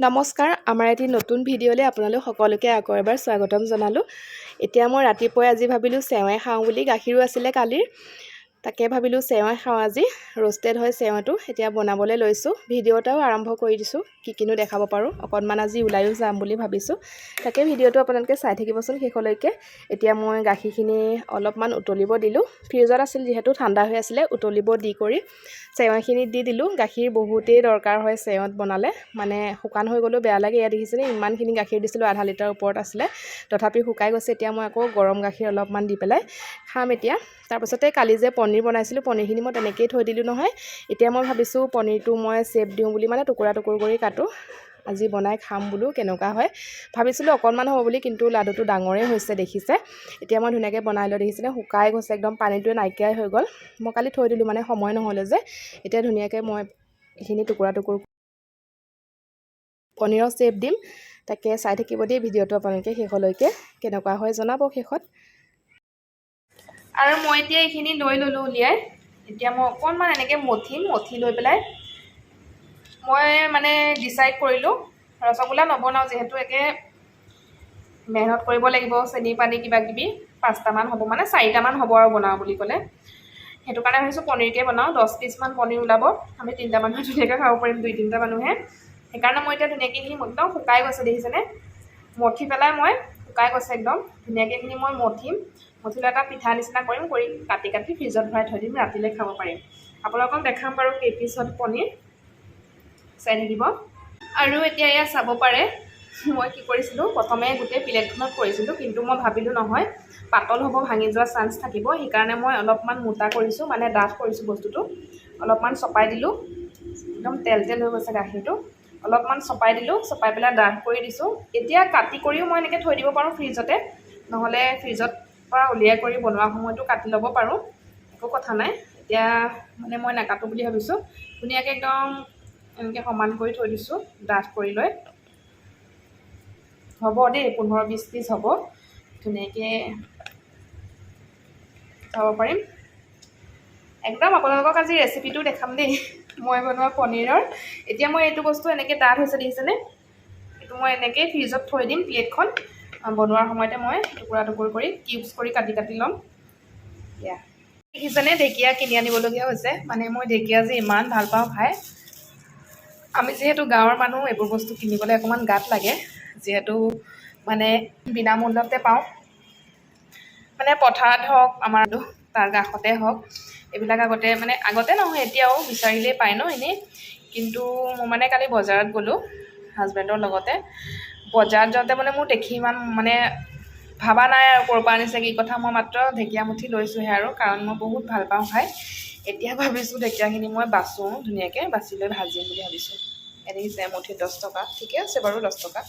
নমস্কাৰ আমাৰ এটি নতুন ভিডিঅ'লৈ আপোনালোক সকলোকে আকৌ এবাৰ স্বাগতম জনালোঁ। এতিয়া মই ৰাতিপুৱাই আজি ভাবিলোঁ চেৱাই খাওঁ বুলি গাখীৰো আছিলে কালিৰ। তাকে ভাবিলোঁ চেৱাই খাওঁ আজি ৰ'ষ্টেড হয় চেৱাটো এতিয়া বনাবলৈ লৈছোঁ। ভিডিঅ' এটাও আৰম্ভ কৰি দিছোঁ কি কিনো দেখাব পাৰোঁ। অকণমান আজি ওলায়ো যাম বুলি ভাবিছোঁ। তাকে ভিডিঅ'টো আপোনালোকে চাই থাকিবচোন শেষলৈকে। এতিয়া মই গাখীৰখিনি অলপমান উতলিব দিলোঁ। ফ্ৰিজত আছিল যিহেতু ঠাণ্ডা হৈ আছিলে উতলিব দি কৰি চেৱাইখিনিত দি দিলোঁ। গাখীৰ বহুতেই দৰকাৰ হয় চেৱত বনালে। মানে শুকান হৈ গ'লেও বেয়া লাগে ইয়াত দেখিছেনে? ইমানখিনি গাখীৰ দিছিলোঁ আধা লিটাৰ ওপৰত আছিলে। তথাপি শুকাই গৈছে এতিয়া মই আকৌ গৰম গাখীৰ অলপমান দি পেলাই খাম এতিয়া। তাৰপাছতে কালি যে পনীৰ বনাইছিলোঁ পনীৰখিনি মই তেনেকৈয়ে থৈ দিলোঁ নহয়। এতিয়া মই ভাবিছোঁ পনীৰটো মই চেপ দিওঁ বুলি মানে টুকুৰা টুকুৰ কৰি কাটোঁ। আজি বনাই খাম বোলো কেনেকুৱা হয়। ভাবিছিলোঁ অকণমান হ'ব বুলি কিন্তু লাডুটো ডাঙৰেই হৈছে দেখিছে। এতিয়া মই ধুনীয়াকৈ বনাই লৈ দেখিছেনে শুকাই গৈছে একদম পানীটোৱে নাইকিয়াই হৈ গ'ল। মই কালি থৈ দিলোঁ মানে সময় নহ'লে যে। এতিয়া ধুনীয়াকৈ মই এইখিনি টুকুৰা টুকুৰ পনীৰৰ চেপ দিম। তাকে চাই থাকিব দেই ভিডিঅ'টো আপোনালোকে শেষলৈকে। কেনেকুৱা হয় জনাব শেষত। আৰু মই এতিয়া এইখিনি লৈ ল'লোঁ উলিয়াই। এতিয়া মই অকণমান এনেকৈ মঠিম মঠি লৈ পেলাই মই মানে ডিচাইড কৰিলোঁ। ৰসগোল্লা নবনাওঁ যিহেতু একে মেহনত কৰিব লাগিব চেনি পানী কিবা কিবি পাঁচটামান হ'ব মানে চাৰিটামান হ'ব আৰু বনাওঁ বুলি ক'লে। সেইটো কাৰণে ভাবিছোঁ পনীৰকে বনাওঁ দহ পিচমান পনীৰ ওলাব। আমি তিনিটা মানুহে ধুনীয়াকৈ খাব পাৰিম দুই তিনিটা মানুহে। সেইকাৰণে মই এতিয়া ধুনীয়াকৈ এইখিনি একদম শুকাই গৈছে দেখিছেনে? মঠি পেলাই মই শুকাই গৈছে একদম। ধুনীয়াকৈ এইখিনি মই মঠিম। লৈ এটা পিঠা নিচিনা কৰিম কৰি কাটি কাটি ফ্ৰিজত ভৰাই থৈ দিম ৰাতিলৈ খাব পাৰিম। আপোনালোকক দেখাম বাৰু কেইপিছত পনীৰ চাই থাকিব। আৰু এতিয়া এয়া চাব পাৰে মই কি কৰিছিলোঁ প্ৰথমে গোটেই প্লেটখনত কৰিছিলোঁ কিন্তু মই ভাবিলোঁ নহয় পাতল হ'ব ভাঙি যোৱা চান্স থাকিব সেইকাৰণে মই অলপমান মোটা কৰিছোঁ মানে ডাঠ কৰিছোঁ বস্তুটো। অলপমান চপাই দিলোঁ একদম তেল তেল হৈ গৈছে গাখীৰটো। অলপমান চপাই দিলোঁ চপাই পেলাই ডাঠ কৰি দিছোঁ। এতিয়া কাটি কৰিও মই এনেকৈ থৈ দিব পাৰোঁ ফ্ৰিজতে নহ'লে ফ্ৰিজত পৰা উলিয়াই কৰি বনোৱা সময়তো কাটি ল'ব পাৰোঁ একো কথা নাই। এতিয়া মানে মই নাকাটো বুলি ভাবিছোঁ। ধুনীয়াকৈ একদম এনেকৈ সমান কৰি থৈ দিছোঁ ডাঠ কৰি লৈ। হ'ব দেই পোন্ধৰ বিছ পিচ হ'ব। ধুনীয়াকৈ খাব পাৰিম। একদম আপোনালোকক আজি ৰেচিপিটো দেখাম দেই। মই বনোৱা পনীৰৰ। এতিয়া মই এইটো বস্তু এনেকৈ ডাঠ হৈছে দেখিছেনে? এইটো মই এনেকৈ ফ্ৰিজত থৈ দিম প্লেটখন বনোৱাৰ সময়তে মই টুকুৰা টুকুৰ কৰি কিউবছ কৰি কাটি কাটি ল'ম। এতিয়া দেখিছেনে? ঢেকীয়া কিনি আনিবলগীয়া হৈছে। মানে মই ঢেকীয়া যে ইমান ভাল পাওঁ খাই। আমি যিহেতু গাঁৱৰ মানুহ এইবোৰ বস্তু কিনিবলৈ অকণমান গাত লাগে। যিহেতু মানে বিনামূল্যতে পাওঁ। মানে পথাৰত হওক আমাৰ তাৰ কাষতে হওক এইবিলাক আগতে মানে আগতে নহয় এতিয়াও বিচাৰিলেই পায় ন এনেই। কিন্তু মই মানে কালি বজাৰত গ'লোঁ হাজবেণ্ডৰ লগতে। বজাৰত যাওঁতে মানে মোৰ দেখি ইমান মানে ভবা নাই আৰু ক'ৰ পৰা আনিছে কি কথা মই মাত্ৰ ঢেকীয়া মুঠি লৈছোঁহে আৰু কাৰণ মই বহুত ভাল পাওঁ খাই। এতিয়া ভাবিছোঁ ঢেকীয়াখিনি মই বাচোঁ ধুনীয়াকৈ বাচি লৈ ভাজিম বুলি ভাবিছোঁ। দেখিছে মুঠি দহ টকা ঠিকে আছে বাৰু দহ টকা।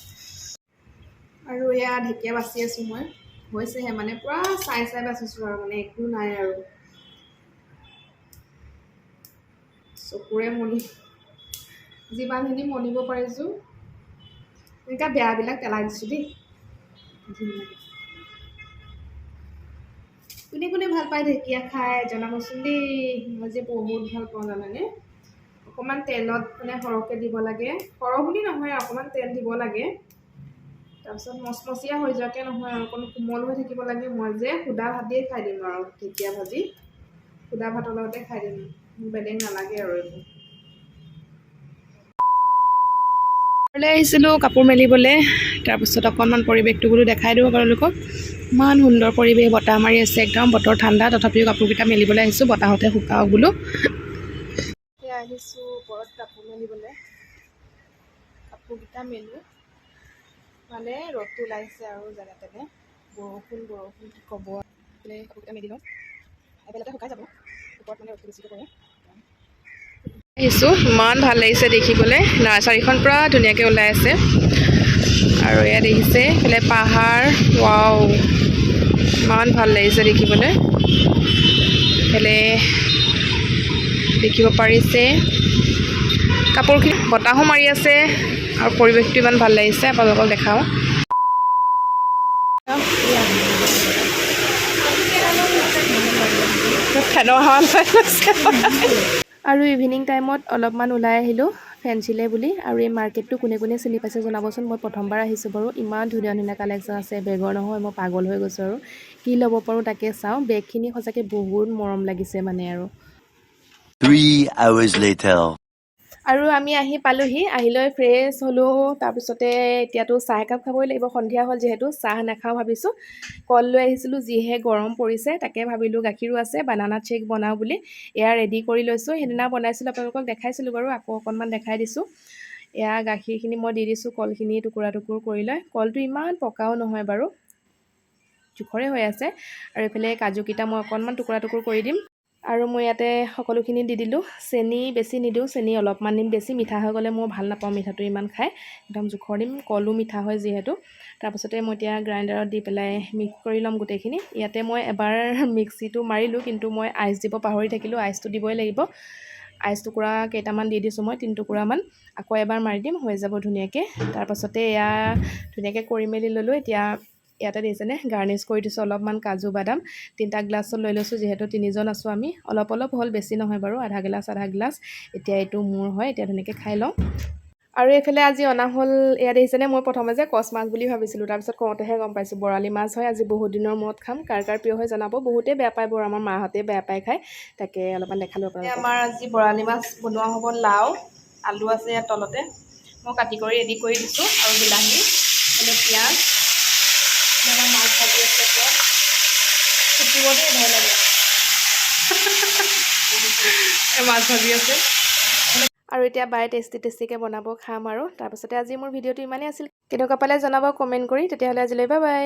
আৰু এয়া ঢেকীয়া বাচি আছোঁ মই হৈছেহে মানে পূৰা চাই চাই বাচিছোঁ আৰু মানে একো নাই আৰু। চকুৰে মণি যিমানখিনি মণিব পাৰিছোঁ। এনেকুৱা বেয়াবিলাক পেলাই দিছোঁ দেই কোনে কোনে ভাল পায় ঢেকীয়া খাই জনাবচোন দেই মই যে বহুত ভাল পাওঁ জানানে অকণমান তেলত মানে সৰহকৈ দিব লাগে সৰহ বুলি নহয় অকণমান তেল দিব লাগে তাৰপিছত মচমচীয়া হৈ যোৱাকৈ নহয় আৰু অকণ কোমল হৈ থাকিব লাগে মই যে সুদা ভাতেই খাই দিম আৰু। ঢেকীয়া ভাজি। সুদা ভাতৰ লগতে খাই দিম। বেলেগ নালাগে আৰু এইবোৰ। ঘৰলৈ আহিছিলোঁ কাপোৰ মেলিবলৈ। তাৰপিছত অকণমান পৰিৱেশটো বোলো দেখাই দিব আপোনালোকক। ইমান সুন্দৰ পৰিৱেশ বতাহ মাৰি আছে একদম বতৰ ঠাণ্ডা। তথাপিও কাপোৰকেইটা মেলিবলৈ আহিছোঁ বতাহতে শুকাওক বোলো। এতিয়া আহিছোঁ ওপৰত কাপোৰ মেলিবলৈ। কাপোৰকেইটা মেলোঁ। মানে ৰ'দটো ওলাইছে আৰু যেনে তেনে বৰষুণ বৰষুণ ক'ব। বোলে কাপোৰকেইটা মেলি লওঁ। এবেলাতে শুকাই যাব। ওপৰত মানে ৰ'দটো বেছিকৈ পৰে। আহিছোঁ ইমান ভাল লাগিছে দেখিবলৈ। নাৰ্চাৰীখন পূৰা ধুনীয়াকৈ ওলাই আছে। আৰু ইয়াত দেখিছে এইফালে পাহাৰ। ৱাও! ইমান ভাল লাগিছে দেখিবলৈ। এইফালে দেখিব পাৰিছে। কাপোৰখিনি বতাহো মাৰি আছে আৰু পৰিৱেশটো ইমান ভাল লাগিছে। আপোনালোকক দেখাওঁ। ফেনৰ হাৱা লৈ আৰু ইভিনিং টাইমত অলপমান ওলাই আহিলোঁ ফেঞ্চিলে বুলি আৰু এই মাৰ্কেটটো কোনে কোনে চিনি পাইছে জনাবচোন মই প্ৰথমবাৰ আহিছোঁ বাৰু। ইমান ধুনীয়া ধুনীয়া কালেকশ্যন আছে বেগৰ নহয় মই পাগল হৈ গৈছোঁ আৰু। কি ল'ব পাৰোঁ তাকে চাওঁ বেগখিনি সঁচাকৈ বহুত মৰম লাগিছে মানে আৰু. আৰু আমি আহি পালোহি আহি লৈ ফ্ৰেছ হ'লোঁ তাৰপিছতে এতিয়াতো চাহ একাপ খাবই লাগিব সন্ধিয়া হ'ল যিহেতু চাহ নাখাওঁ ভাবিছোঁ। কল লৈ আহিছিলোঁ যিহে গৰম পৰিছে তাকে ভাবিলোঁ গাখীৰো আছে বানানা শ্বেক বনাওঁ বুলি এয়া ৰেডি কৰি লৈছোঁ। সেইদিনা বনাইছিলোঁ আপোনালোকক দেখাইছিলোঁ বাৰু আকৌ অকণমান দেখাই দিছোঁ। এয়া গাখীৰখিনি মই দি দিছোঁ কলখিনি টুকুৰা টুকুৰ কৰি লৈ। কলটো ইমান পকাও নহয় বাৰু জোখৰে হৈ আছে। আৰু এইফালে কাজুকেইটা মই অকণমান টুকুৰা টুকুৰ কৰি দিম। আৰু মই ইয়াতে সকলোখিনি দি দিলোঁ। চেনি বেছি নিদিওঁ চেনি অলপমান দিম। বেছি মিঠা হৈ গ'লে মই ভাল নাপাওঁ মিঠাটো ইমান খাই। একদম জোখৰ দিম কলো মিঠা হয় যিহেতু। তাৰপাছতে মই এতিয়া গ্ৰাইণ্ডাৰত দি পেলাই মিক্স কৰি ল'ম গোটেইখিনি। ইয়াতে মই এবাৰ মিক্সিটো মাৰিলোঁ কিন্তু মই আইচ দিব পাহৰি থাকিলোঁ। আইচটো দিবই লাগিব। আইচ টুকুৰা কেইটামান দি দিছোঁ মই তিনি টুকুৰামান। আকৌ এবাৰ মাৰি দিম হৈ যাব ধুনীয়াকৈ। তাৰপাছতে এয়া ধুনীয়াকৈ কৰি মেলি ল'লোঁ। এতিয়া ইয়াতে দেখিছেনে গাৰ্নিছ কৰি দিছোঁ অলপমান কাজু বাদাম। তিনিটা গ্লাছত লৈ লৈছোঁ যিহেতু তিনিজন আছোঁ আমি। অলপ অলপ হ'ল বেছি নহয় বাৰু আধা গিলাচ আধা গিলাচ। এতিয়া এইটো মোৰ হয় এতিয়া ধুনীয়াকৈ খাই লওঁ। আৰু এইফালে আজি অনা হ'ল ইয়াত দেখিছেনে মই প্ৰথমে যে কচ মাছ বুলি ভাবিছিলোঁ তাৰপিছত কওঁতেহে গম পাইছোঁ। বৰালি মাছ হয় আজি বহুত দিনৰ মূৰত খাম। কাৰ কাৰ প্ৰিয় হয় জনাব? বহুতেই বেয়া পায় বাৰু আমাৰ মাহঁতে বেয়া পায় খায় তাকে অলপমান দেখালোঁ আপোনালোকক। আমাৰ আজি বৰালি মাছ বনোৱা হ'ব লাও আলু আছে ইয়াত তলতে। মই কাটি কৰি ৰেডি কৰি দিছোঁ আৰু বিলাহী পিঁয়াজ আমাৰ মাছ ভাজি আছে এতিয়া ফুটিব দেই ভয় লাগে। মাছ ভাজি আছে। আৰু এতিয়া বাই টেষ্টি টেষ্টিকৈ বনাব খাম আৰু। তাৰপাছতে আজি মোৰ ভিডিঅ'টো ইমানেই আছিল। কেনেকুৱা পালে জনাব কমেণ্ট কৰি। তেতিয়াহ'লে আজিলৈ বাই বাই